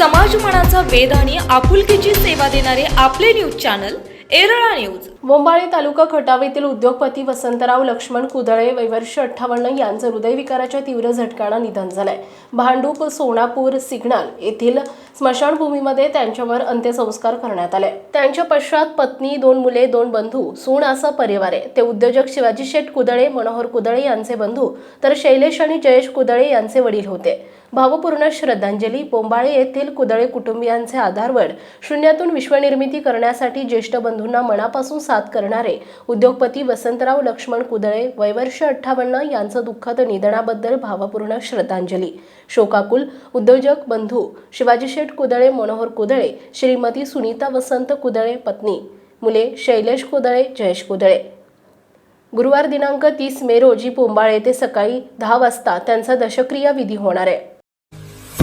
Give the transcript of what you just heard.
मनाचा वेध आणि आपुलकीची सेवा देणारे आपले न्यूज चॅनल एरळा न्यूज. मुंबाळे तालुका खटावीतील येथील उद्योगपती वसंतराव लक्ष्मण कुदळे वैवर्ष अठ्ठावन्न यांचं हृदयविकाराच्या तीव्र झटक्यानं निधन झालंय. भांडूप सोनापूर सिग्नल येथील स्मशानभूमीमध्ये त्यांच्यावर अंत्यसंस्कार करण्यात आले. त्यांच्या पश्चात पत्नी दोन मुले दोन बंधू सून असा परिवार आहे. ते उद्योजक शिवाजी शेठ कुदळे मनोहर कुदळे यांचे बंधू तर शैलेश आणि जयेश कुदळे यांचे वडील होते. भावपूर्ण श्रद्धांजली बोंबाळे येथील कुदळे कुटुंबियांचे आधारवड शून्यातून विश्वनिर्मिती करण्यासाठी ज्येष्ठ बंधूंना मनापासून साथ करणारे उद्योगपती वसंतराव लक्ष्मण कुदळे वयवर्ष अठ्ठावन्न यांचं दुःखद निधनाबद्दल भावपूर्ण श्रद्धांजली. शोकाकुल उद्योजक बंधू शिवाजी शेठ कुदळे मनोहर कुदळे श्रीमती सुनीता वसंत कुदळे पत्नी मुले शैलेश कुदळे जयेश कुदळे. गुरुवार दिनांक तीस मे रोजी पोंबाळ येथे सकाळी दहा वाजता त्यांचा दशक्रिया विधी होणार आहे.